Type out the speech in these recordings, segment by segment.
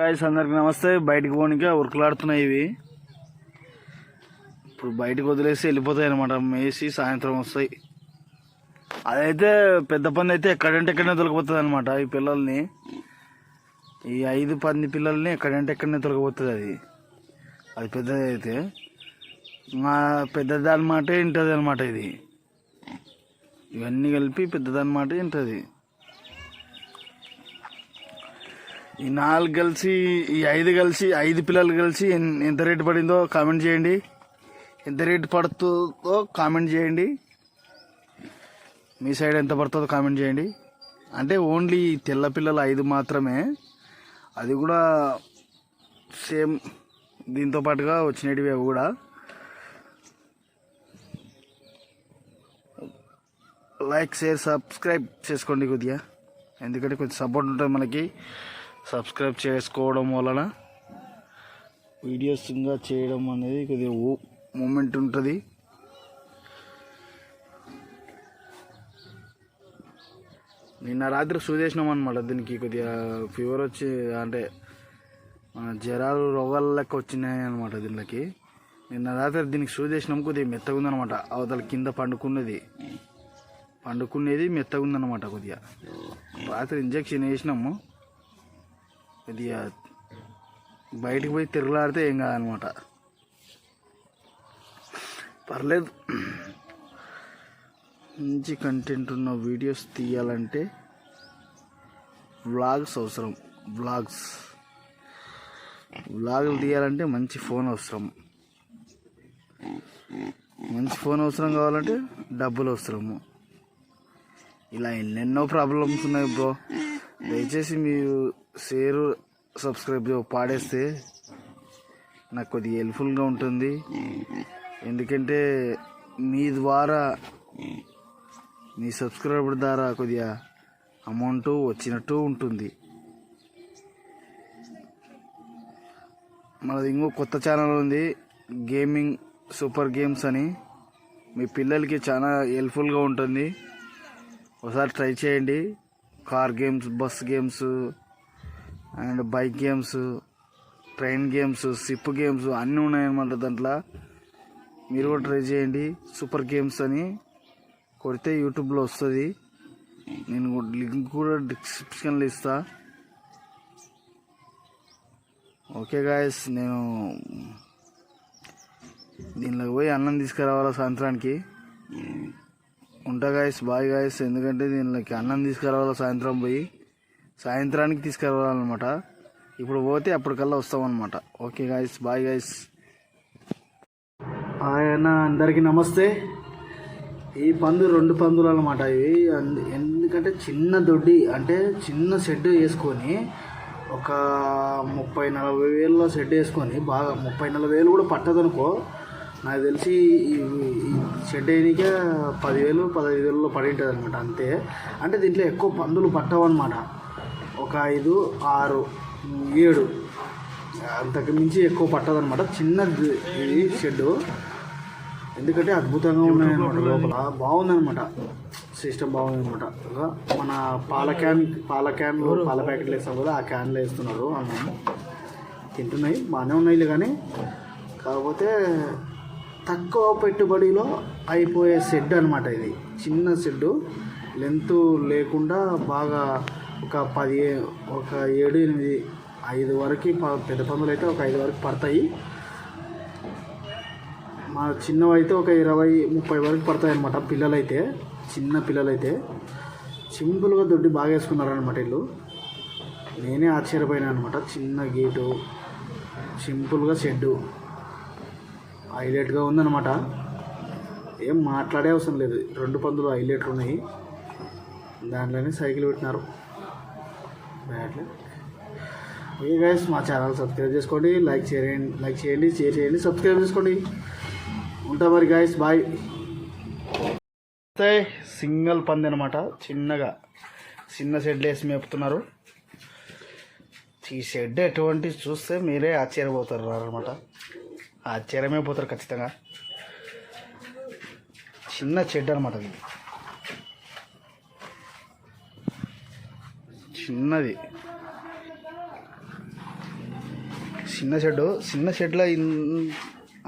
Guys అందరికి నమస్తే. బయటికి పోనీక ఉరుకులాడుతున్నాయి ఇవి. ఇప్పుడు బయటకు వదిలేసి వెళ్ళిపోతాయి అనమాట మేసి సాయంత్రం వస్తాయి. అదైతే పెద్ద పంది అయితే ఎక్కడంటే ఎక్కడనే తొలగిపోతుంది అనమాట ఈ పిల్లల్ని. ఈ ఐదు పంది పిల్లల్ని ఎక్కడంటే ఎక్కడనే తొలగిపోతుంది అది. అది పెద్దది అయితే. మా పెద్దది అనమాట ఇంటది అనమాట ఇది. ఇవన్నీ కలిపి పెద్దది అనమాట ఇంటది ఈ నాలుగు కలిసి ఈ ఐదు కలిసి ఐదు పిల్లలు కలిసి ఎంత రేటు పడిందో కామెంట్ చేయండి. ఎంత రేటు పడుతుందో కామెంట్ చేయండి. మీ సైడ్ ఎంత పడుతుందో కామెంట్ చేయండి. అంటే ఓన్లీ తెల్ల పిల్లలు ఐదు మాత్రమే. అది కూడా సేమ్ దీంతో పాటుగా వచ్చినవి అవి కూడా. లైక్ షేర్ సబ్స్క్రైబ్ చేసుకోండి కొద్దిగా. ఎందుకంటే కొంచెం సపోర్ట్ ఉంటుంది మనకి. సబ్స్క్రైబ్ చేసుకోవడం వలన వీడియోస్ ఇంకా చేయడం అనేది కొద్దిగా మూమెంట్ ఉంటుంది. నిన్న రాత్రి సూదేసినాం అనమాట దీనికి కొద్దిగా ఫీవర్ వచ్చి అంటే మన జ్వరాలు రోగాలు లెక్క వచ్చినాయి అనమాట దీనికి నిన్న రాత్రి దీనికి సూదేసినాం కొద్దిగా మెత్తగా ఉందనమాట అవతల కింద పండుకున్నది. పండుకునేది మెత్తగా ఉందన్నమాట కొద్దిగా. రాత్రి ఇంజక్షన్ వేసినాము. కొద్దిగా బయటికి పోయి తిరగలాడితే ఏం కాదనమాట. పర్లేదు. మంచి కంటెంట్ ఉన్న వీడియోస్ తీయాలంటే వ్లాగ్స్ అవసరం. వ్లాగ్స్ వ్లాగులు తీయాలంటే మంచి ఫోన్ అవసరం. మంచి ఫోన్ అవసరం కావాలంటే డబ్బులు అవసరము ఇలా ఎన్నెన్నో ప్రాబ్లమ్స్ ఉన్నాయి బ్రో దయచేసి మీరు షేరు సబ్స్క్రైబ్ పాడేస్తే నాకు కొద్దిగా హెల్ప్ఫుల్గా ఉంటుంది. ఎందుకంటే మీ ద్వారా మీ సబ్స్క్రైబర్ ద్వారా కొద్దిగా అమౌంట్ వచ్చినట్టు ఉంటుంది. మనది ఇంకో కొత్త ఛానల్ ఉంది గేమింగ్ సూపర్ గేమ్స్ అని. మీ పిల్లలకి చాలా హెల్ప్ఫుల్గా ఉంటుంది. ఒకసారి ట్రై చేయండి. Car games bus games and bike games train games ship games అన్నీ ఉన్నాయన్నమాట దాంట్లో. మీరు కూడా ట్రై చేయండి. సూపర్ గేమ్స్ అని కొడితే యూట్యూబ్లో వస్తుంది. నేను కూడా లింక్ కూడా డిస్క్రిప్షన్లో ఇస్తా. ఓకే గాయస్ నేను దీనిలోకి పోయి అన్నం తీసుకురావాలా సాయంత్రానికి? ఉంటా గాయస్ బాయ్ గాయస్. ఎందుకంటే దీనిలోకి అన్నం తీసుకురావాలా సాయంత్రం పోయి? సాయంత్రానికి తీసుకెళ్ళాలన్నమాట. ఇప్పుడు పోతే అప్పటికల్లా వస్తామన్నమాట. ఓకే గాయస్ బాయ్ గాయస్ ఆయన అందరికీ నమస్తే. ఈ పందు రెండు పందులు అనమాట ఇవి. ఎందుకంటే చిన్న దొడ్డి అంటే చిన్న షెడ్ వేసుకొని ఒక ముప్పై నలభై వేలలో షెడ్ వేసుకొని బాగా ముప్పై నలభై వేలు కూడా పట్టదనుకో నాకు తెలిసి ఈ షెడ్ వేయనికే పదివేలు పదహైదు వేలలో పడి ఉంటుంది అనమాట అంతే. అంటే దీంట్లో ఎక్కువ పందులు పట్టవు అనమాట ఒక ఐదు ఆరు ఏడు. అంతకు మించి ఎక్కువ పట్టదనమాట చిన్నది ఇది షెడ్. ఎందుకంటే అద్భుతంగా ఉన్నాయన్నమాట లోపల. బాగుందన్నమాట. సిస్టమ్ బాగుందన్నమాట. ఇంకా మన పాల క్యాన్ పాల క్యాన్లు పాల ప్యాకెట్లు వేస్తాం కదా ఆ క్యాన్లు వేస్తున్నారు అన్నం. తింటున్నాయి బాగానే ఉన్నాయి కానీ. కాకపోతే తక్కువ పెట్టుబడిలో అయిపోయే షెడ్ అనమాట ఇది. చిన్న షెడ్ లెంత్ లేకుండా బాగా ఒక పది ఒక ఏడు ఎనిమిది ఐదు వరకు ప- పెద్ద పందులు అయితే ఒక ఐదు వరకు పడతాయి. మా చిన్నవి అయితే ఒక ఇరవై ముప్పై వరకు పడతాయి అనమాట పిల్లలైతే చిన్న పిల్లలైతే. సింపుల్గా దొడ్డి బాగా వేసుకున్నారనమాట వీళ్ళు నేనే ఆశ్చర్యపోయినా అనమాట చిన్న గేటు సింపుల్గా షెడ్డు. హైలైట్గా ఉందన్నమాట. ఏం మాట్లాడే అవసరం లేదు రెండు పందులు హైలైట్లు ఉన్నాయి. దాంట్లోనే సైకిల్ పెట్టినారు. బ్యాట్లు ఓకే గైస్ మా ఛానల్ సబ్స్క్రైబ్ చేసుకోండి లైక్ చేయండి లైక్ చేయండి షేర్ చేయండి సబ్స్క్రైబ్ చేసుకోండి. ఉంటా మరి గైస్ బాయ్ సింగిల్ పంది అనమాట చిన్నగా. చిన్న షెడ్ వేసి మేపుతున్నారు. ఈ షెడ్ ఎటువంటి చూస్తే మీరే ఆశ్చర్యపోతారు అనమాట ఆశ్చర్యమే పోతారు ఖచ్చితంగా. చిన్న షెడ్ అనమాట ఇది. చిన్నది. చిన్న షెడ్ చిన్న షెడ్లో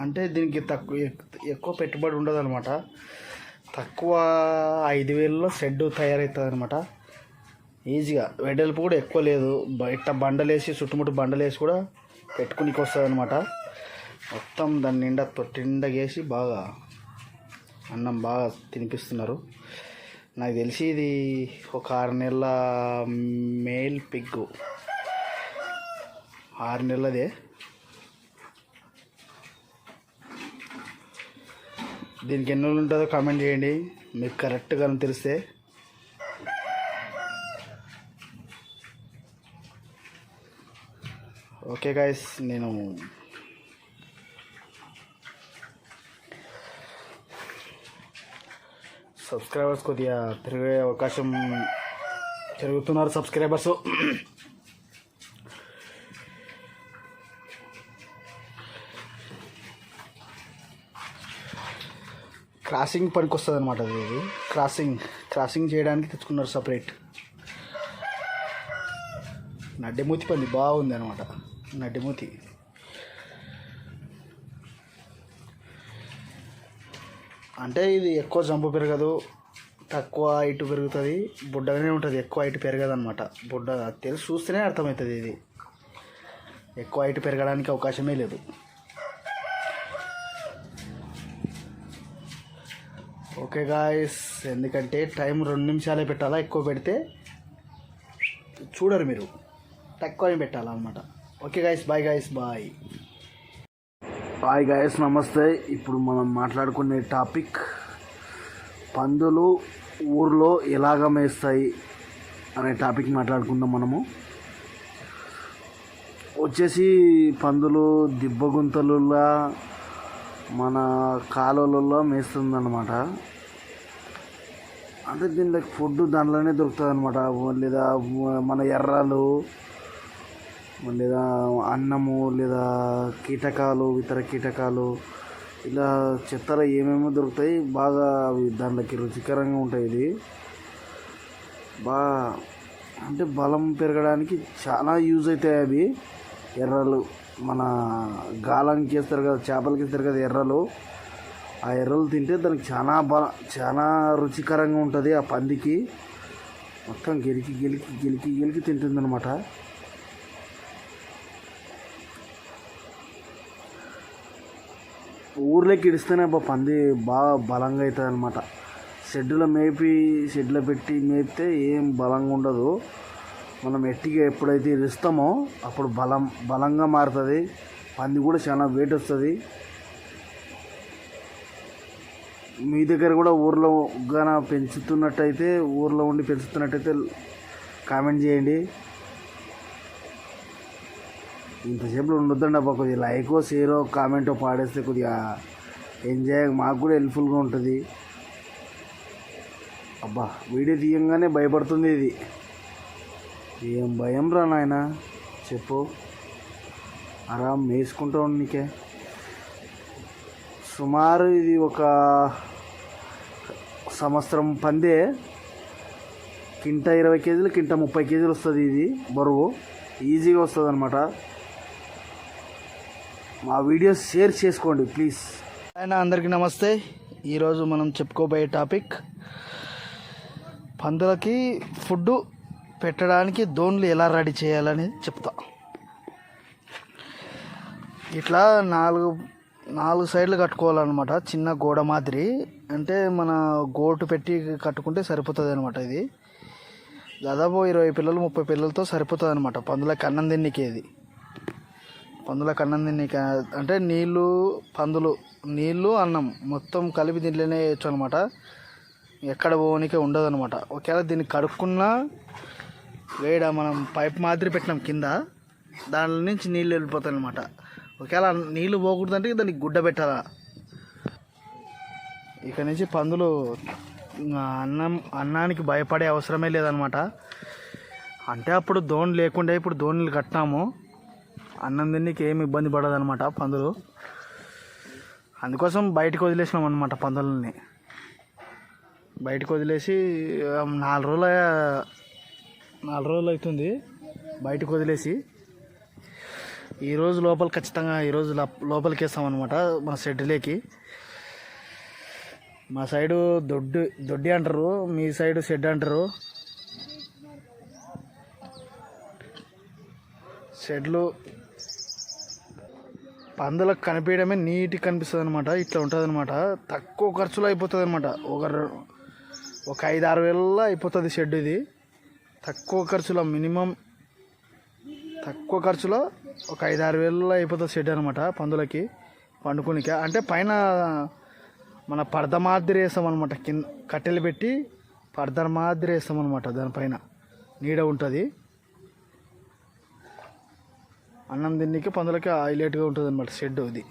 అంటే దీనికి తక్కువ ఎక్కువ పెట్టుబడి ఉండదు అనమాట తక్కువ ఐదు వేలలో షెడ్ తయారవుతుంది అనమాట ఈజీగా. వెడల్పు కూడా ఎక్కువ లేదు. బయట బండలేసి చుట్టుముట్టు బండలేసి కూడా పెట్టుకునికి వస్తుంది అనమాట మొత్తం దాని నిండా తొట్టిండగేసి బాగా అన్నం బాగా తినిపిస్తున్నారు. నాకు తెలిసి ఇది ఒక ఆరు నెలల మేల్ పిగ్గు. ఆరు నెలలదే. దీనికి ఎన్ని రోజులు ఉంటుందో కామెంట్ చేయండి. మీకు కరెక్ట్గా తెలిస్తే. ఓకే గాయస్ నేను సబ్స్క్రైబర్స్ కొద్దిగా పెరిగే అవకాశం పెరుగుతున్నారు సబ్స్క్రైబర్స్. క్రాసింగ్ పనికి వస్తుంది అనమాట అది. ఇది క్రాసింగ్ క్రాసింగ్ చేయడానికి తెచ్చుకున్నారు సపరేట్. నడ్డెమూతి పంది బాగుంది అనమాట నడ్డెమూతి. అంటే ఇది ఎక్కువ జంపు పెరగదు తక్కువ హైట్ పెరుగుతుంది బుడ్డగానే ఉంటుంది ఎక్కువ హైట్ పెరగదు అనమాట బుడ్డ తెలిసి చూస్తేనే అర్థమవుతుంది ఇది. ఎక్కువ హైట్ పెరగడానికి అవకాశమే లేదు. ఓకే గాయస్ ఎందుకంటే టైం రెండు నిమిషాలే పెట్టాలా ఎక్కువ పెడితే చూడరు మీరు. తక్కువ పెట్టాలన్నమాట. Okay guys bye guys bye. Hi guys నమస్తే. ఇప్పుడు మనం మాట్లాడుకునే టాపిక్ పందులు ఊర్లో ఎలాగ మేస్తాయి అనే టాపిక్ మాట్లాడుకుందాం మనము. వచ్చేసి పందులు దిబ్బగుంతలులా మన కాలువలలో మేస్తుందన్నమాట. అంటే దీనికి ఫుడ్ దాంట్లోనే దొరుకుతుంది అనమాట లేదా మన ఎర్రలు లేదా అన్నము లేదా కీటకాలు ఇతర కీటకాలు ఇలా చెత్తలో ఏమేమో దొరుకుతాయి. బాగా అవి దాంట్లోకి రుచికరంగా ఉంటాయి ఇది. బాగా అంటే బలం పెరగడానికి చాలా యూజ్ అవుతాయి అవి. ఎర్రలు మన గాలానికి వేస్తారు కదా చేపలకి వేస్తారు కదా ఎర్రలు. ఆ ఎర్రలు తింటే దానికి చాలా బల చాలా రుచికరంగా ఉంటుంది ఆ పందికి. మొత్తం గెలికి గెలికి గెలికి గెలికి తింటుంది ఊర్లోకి ఇడిస్తేనే అబ్బా పంది బాగా బలంగా అవుతుంది అనమాట షెడ్లో మేపి షెడ్లో పెట్టి మేపితే ఏం బలంగా ఉండదు. మనం ఎట్టిగా ఎప్పుడైతే ఇస్తామో అప్పుడు బలం బలంగా మారుతుంది. పంది కూడా చాలా వెయిట్ వస్తుంది. మీ దగ్గర కూడా ఊర్లో గాన పెంచుతున్నట్టయితే ఊర్లో ఉండి పెంచుతున్నట్టయితే కామెంట్ చేయండి. ఇంతసేపు ఉండొద్దండి అబ్బా కొద్దిగా లైకో షేరో కామెంటో పాడేస్తే కొద్దిగా ఎంజాయ్ మాకు కూడా హెల్ప్ఫుల్గా ఉంటుంది. అబ్బా వీడియో తీయంగానే భయపడుతుంది ఇది. ఏం భయం రా నాయన చెప్పు. ఆరాం వేసుకుంటా నీకే. సుమారు ఇది ఒక సంవత్సరం పందే కింట ఇరవై కేజీలు కింట ముప్పై కేజీలు వస్తుంది ఇది బరువు. ఈజీగా వస్తుంది అనమాట మా వీడియోస్ షేర్ చేసుకోండి ప్లీజ్. ఆయన అందరికీ నమస్తే. ఈరోజు మనం చెప్పుకోబోయే టాపిక్ పందులకి ఫుడ్ పెట్టడానికి దోన్లు ఎలా రెడీ చేయాలని చెప్తా. ఇట్లా నాలుగు నాలుగు సైడ్లు కట్టుకోవాలన్నమాట చిన్న గోడ మాదిరి. అంటే మన గోటు పెట్టి కట్టుకుంటే సరిపోతుంది అనమాట ఇది. దాదాపు ఇరవై పిల్లలు ముప్పై పిల్లలతో సరిపోతుంది అనమాట పందులకి అన్నం తిన్నికి పందులకు అన్నం తిన్నికి అంటే నీళ్ళు పందులు నీళ్ళు అన్నం మొత్తం కలిపి దీంట్లోనే వేయచ్చు అనమాట ఎక్కడ పోనీకే ఉండదు అనమాట ఒకవేళ దీన్ని కడుక్కున్నా వేడ మనం పైప్ మాదిరి పెట్టినాం కింద దాని నుంచి నీళ్ళు వెళ్ళిపోతాయి అనమాట ఒకవేళ నీళ్ళు పోకూడదంటే దానికి గుడ్డ పెట్టాలా? ఇక నుంచి పందులు అన్నం అన్నానికి భయపడే అవసరమే లేదనమాట అంటే అప్పుడు దోణి లేకుండా ఇప్పుడు దోణిలు కట్టినాము. అన్నం తిన్నికి ఏమి ఇబ్బంది పడదనమాట పందులు. అందుకోసం బయటకు వదిలేసినాం అనమాట పందులని. బయటకు వదిలేసి నాలుగు రోజుల నాలుగు రోజులు అవుతుంది బయటకు వదిలేసి. ఈరోజు లోపల ఖచ్చితంగా ఈరోజు లోపలికి వేస్తామన్నమాట మా షెడ్లేకి మా సైడు దొడ్డు దొడ్డి అంటారు మీ సైడు షెడ్ అంటారు. షెడ్లు పందులకు కనిపించడమే నీట్గా కనిపిస్తుంది అనమాట ఇట్లా ఉంటుంది అనమాట తక్కువ ఖర్చులో అయిపోతుంది అనమాట ఒక ఒక ఐదు ఆరు వేలలో అయిపోతుంది షెడ్ ఇది. తక్కువ ఖర్చులో మినిమం తక్కువ ఖర్చులో ఒక ఐదు ఆరు వేలలో అయిపోతుంది షెడ్ అనమాట పందులకి పండుకునిక. అంటే పైన మన పరద మాదిరి వేస్తాం అనమాట కింద కట్టెలు పెట్టి పరద మాదిరి వేస్తాం అనమాట దానిపైన. నీడ ఉంటుంది. అన్నం తిన్నికి పందులకి హైలైట్గా ఉంటుంది అనమాట షెడ్ ఇది.